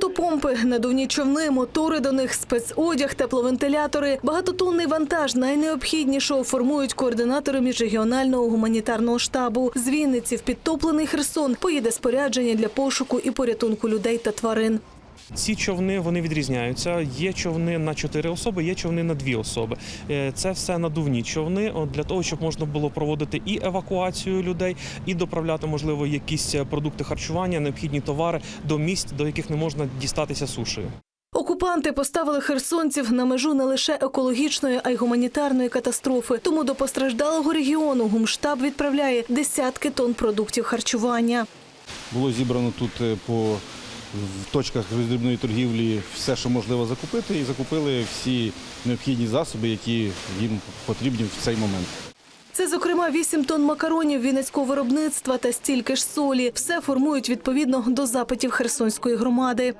Мотопомпи, надувні човни, мотори до них, спецодяг, тепловентилятори, багатотонний вантаж найнеобхіднішого формують координатори міжрегіонального гуманітарного штабу. З Вінниці в підтоплений Херсон поїде спорядження для пошуку і порятунку людей та тварин. Ці човни вони відрізняються. Є човни на чотири особи, є човни на дві особи. Е, Це все надувні човни для того, щоб можна було проводити і евакуацію людей, і доправляти, можливо, якісь е, продукти харчування, необхідні товари до місць, до яких не можна дістатися сушею. Окупанти поставили херсонців на межу не лише екологічної, а й гуманітарної катастрофи. Тому до постраждалого регіону гумштаб відправляє десятки тонн продуктів харчування. Було зібрано тут е, по в точках роздрібної торгівлі все, що можливо закупити, і закупили всі необхідні засоби, які їм потрібні в цей момент. Це, зокрема, 8 тонн макаронів вінницького виробництва та стільки ж солі. Все формують відповідно до запитів Херсонської громади.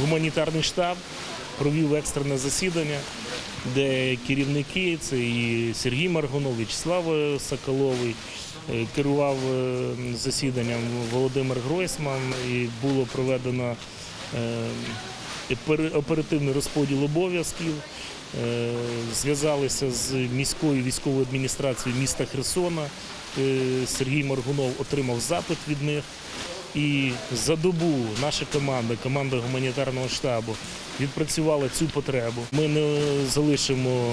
гуманітарний штаб провів екстрене засідання, де керівники це і Сергій Маргунов, В'ячеслав Соколовий, е, керував е, засіданням Володимир Гройсман, і було проведено е, оперативний розподіл обов'язків. Е, Зв'язалися з міською військовою адміністрацією міста Херсона. Е, Сергій Моргунов отримав запит від них. І за добу наша команда, команда гуманітарного штабу, відпрацювала цю потребу. Ми не залишимо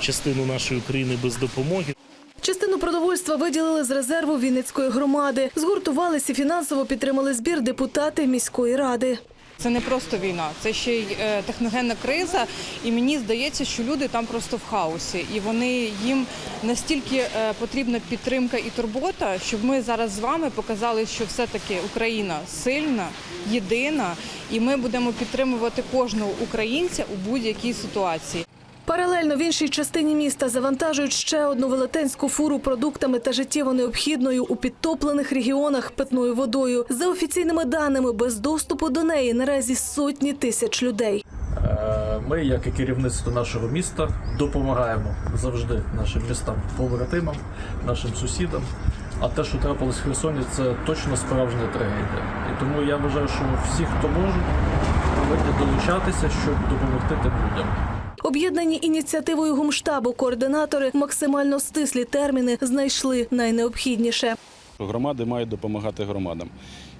частину нашої України без допомоги. Частину продовольства виділили з резерву Вінницької громади. Згуртувалися фінансово підтримали збір депутати міської ради. Це не просто війна, це ще й е, техногенна криза. І мені здається, що люди там просто в хаосі, і вони їм настільки е, потрібна підтримка і турбота, щоб ми зараз з вами показали, що все-таки Україна сильна, єдина, і ми будемо підтримувати кожного українця у будь-якій ситуації. Паралельно в іншій частині міста завантажують ще одну велетенську фуру продуктами та життєво необхідною у підтоплених регіонах питною водою. За офіційними даними, без доступу до неї наразі сотні тисяч людей. Е, Ми, як і керівництво нашого міста, допомагаємо завжди нашим містам побратимам, нашим сусідам. А те, що трапилось в Херсоні, це точно справжня трагедія. І тому я вважаю, що всі, хто можуть, повинні долучатися, щоб допомогти тим людям. Об'єднані ініціативою гумштабу координатори максимально стислі терміни знайшли найнеобхідніше. Громади мають допомагати громадам.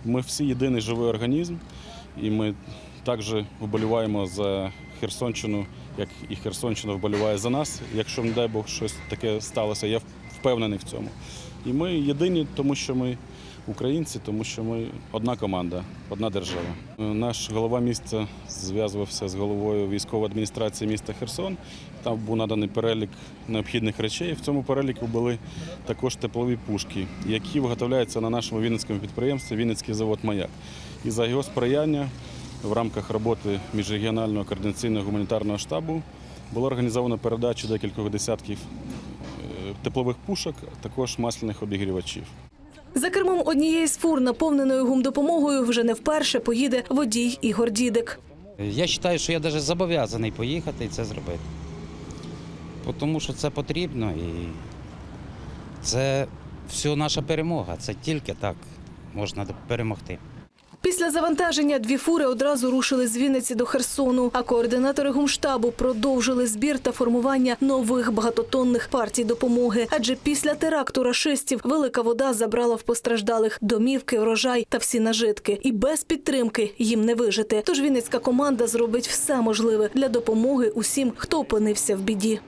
Ми всі єдиний живий організм, і ми також вболіваємо за Херсонщину, як і Херсонщина вболіває за нас. Якщо, не дай Бог, щось таке сталося, я впевнений в цьому. І ми єдині, тому що ми українці, тому що ми одна команда, одна держава. Наш голова міста зв'язувався з головою військової адміністрації міста Херсон. Там був наданий перелік необхідних речей. В цьому переліку були також теплові пушки, які виготовляються на нашому вінницькому підприємстві Вінницький завод Маяк. І за його сприяння в рамках роботи міжрегіонального координаційного гуманітарного штабу було організовано передачу декількох десятків е, теплових пушок, а також масляних обігрівачів. За кермом однієї з фур, наповненою гумдопомогою, вже не вперше поїде водій Ігор Дідик. Я вважаю, що я навіть зобов'язаний поїхати і це зробити. Тому що це потрібно і це все наша перемога. Це тільки так можна перемогти. Після завантаження дві фури одразу рушили з Вінниці до Херсону. А координатори гумштабу продовжили збір та формування нових багатотонних партій допомоги. Адже після теракту рашистів велика вода забрала в постраждалих домівки, врожай та всі нажитки. І без підтримки їм не вижити. Тож Вінницька команда зробить все можливе для допомоги усім, хто опинився в біді.